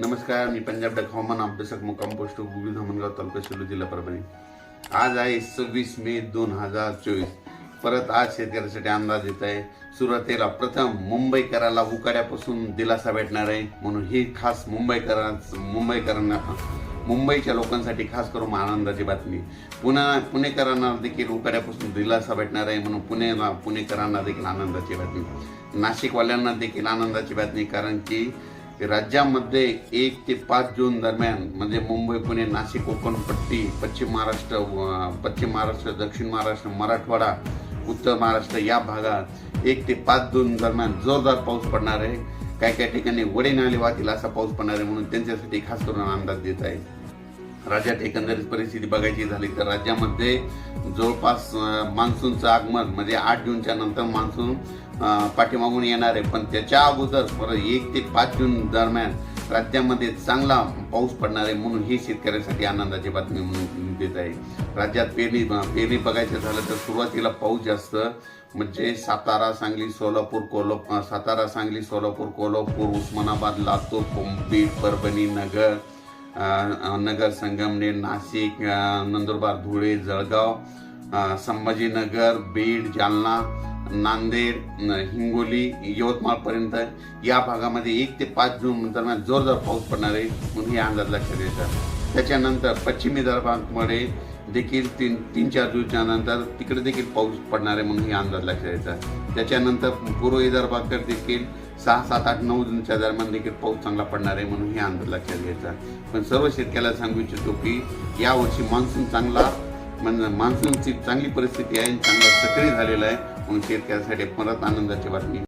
नमस्कार मी पंजाब डक हवामान अभ्यासक मुक्काम पोस्ट गुगल धामणगाव तालुका सेलू जिल्हा परभणी. आज आहे सव्वीस मे दोन हजार चोवीस. परत आज शेतकऱ्यासाठी अंदाज येत आहे. सुरुवातीला प्रथम मुंबईकराला उकाड्यापासून दिलासा भेटणार आहे. म्हणून ही खास मुंबईकरां मुंबईकरांना मुंबईच्या लोकांसाठी खास करून आनंदाची बातमी. पुन्हा पुणेकरांना देखील उकाड्यापासून दिलासा भेटणार आहे. म्हणून पुणेला पुणेकरांना देखील आनंदाची बातमी. नाशिकवाल्यांना देखील आनंदाची बातमी. कारण की राज्यामध्ये एक ते पाच जून दरम्यान म्हणजे मुंबई पुणे नाशिक कोकण पट्टी पश्चिम महाराष्ट्र पश्चिम महाराष्ट्र दक्षिण महाराष्ट्र मराठवाडा उत्तर महाराष्ट्र या भागात एक ते पाच जून दरम्यान जोरदार पाऊस पडणार आहे. काही काही ठिकाणी वडे नाले वाहतील असा पाऊस पडणार आहे म्हणून त्यांच्यासाठी खास करून अंदाज देत आहे राज्यात एकंदरीत परिस्थिती बघायची झाली तर राज्यामध्ये जवळपास मान्सूनचं आगमन म्हणजे आठ जूनच्या नंतर मान्सून पाठीमागून येणार आहे. पण त्याच्या अगोदर परत एक ते पाच जून दरम्यान राज्यामध्ये चांगला पाऊस पडणार आहे म्हणून ही शेतकऱ्यासाठी आनंदाची बातमी म्हणून देत आहे. राज्यात पेरणी पेरणी बघायचं झालं तर सुरुवातीला पाऊस जास्त म्हणजे सातारा सांगली सोलापूर कोल्हापूर सातारा सांगली सोलापूर कोल्हापूर उस्मानाबाद लातूर बीड परभणी नगर नगर संगमनेर नाशिक नंदुरबार धुळे जळगाव संभाजीनगर बीड जालना नांदेड हिंगोली यवतमाळपर्यंत या भागामध्ये एक ते पाच जून दरम्यान जोरदार पाऊस पडणार आहे म्हणून हे अंदाज लक्षात येतात त्याच्यानंतर पश्चिमी विदर्भामध्ये देखील तीन तीन चार दिवसानंतर नंतर तिकडे देखील पाऊस पडणार आहे म्हणून हे अंदाज लक्षात येतात त्याच्यानंतर पूर्व विदर्भाकडे देखील सहा सात आठ नऊ जूनच्या दरम्यान देखील पाऊस चांगला पडणार आहे म्हणून हे अंदाज लक्षात घ्यायचा. पण सर्व शेतकऱ्याला सांगू इच्छितो की यावर्षी मान्सून चांगला म्हणजे मान्सूनची चांगली परिस्थिती आहे आणि चांगला सक्रिय झालेला आहे म्हणून शेतकऱ्यासाठी परत आनंदाची बातमी.